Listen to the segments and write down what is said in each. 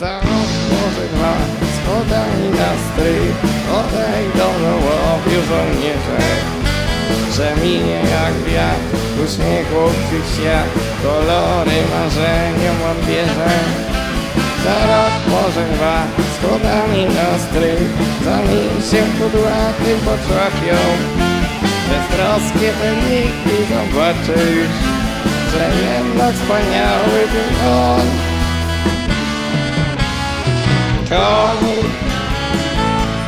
Może dwa schodami na strych Odejdą łowiu żołnierze Że minie jak wiatr uśmiechu tych jak Kolory marzeniom odbierze Za rok może dwa schodami na strych Zanim się kudłaty potrafią. Beztroskie wyniki zobaczysz Że jednak wspaniały był on Koni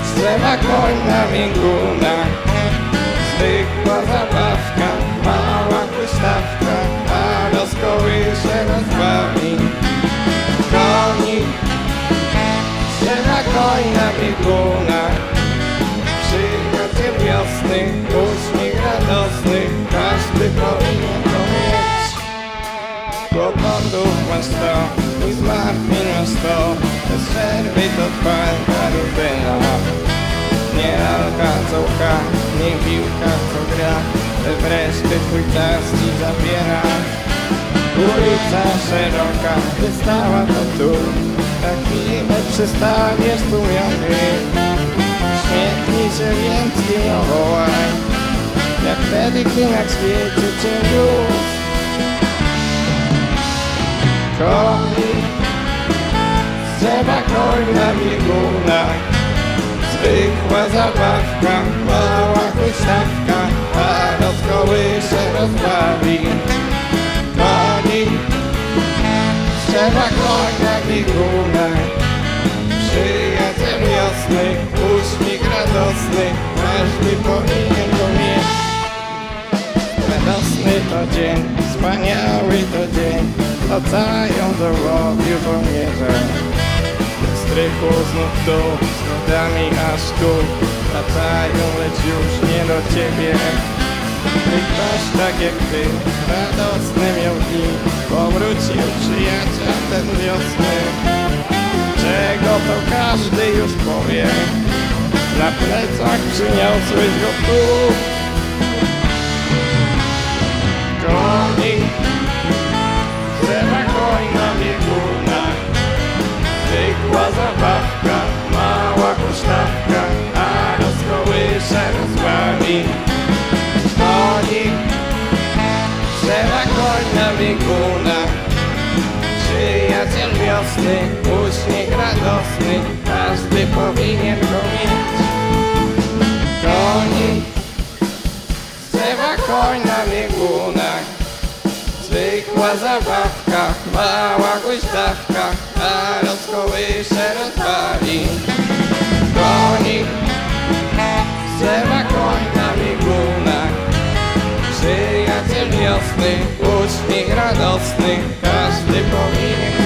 Z drzewa koń na biegunach Zwykła zabawka Mała huśtawka A rozkołysze rozbawi. Koni Z drzewa koń na biegunach Przyjaciel wiosny Uśmiech radosny Każdy powinien to mieć. Kłopotów masz sto i zmartwień masz sto Twarda rutyna Nie lalka co łka, nie piłka co gra wreszcie twój czas ci zabiera Ulica szeroka, wystała to tu Na chwilę przystaniesz tu miał być Śmiechnij się więc i wołaj Jak wtedy, gdy na świecie cię już koń na biegunach Zwykła zabawka Mała huśtawka A rozkołysze rozbawi. Koni Z drzewa koń na biegunach Przyjaciel wiosny Uśmiech radosny Każdy powinien go mieć Radosny to dzień, wspaniały to dzień Wracają do łowiu żołnierze strychu znów tu, schodami aż tu. Wracają, lecz już nie do ciebie. Gdy ktoś tak jak ty, radosny miał dni. Powrócił przyjaciel ten wiosny. Czego to każdy już powie? Na plecach przyniosłeś go tu Koni Wiosny Uśmiech radosny Każdy powinien go mieć Koni Drzewa koń na biegunach Zwykła zabawka, mała huśtawka A rozkołysze rozbawi Koni Drzewa koń na biegunach Przyjaciel wiosny Uśmiech radosny Każdy powinien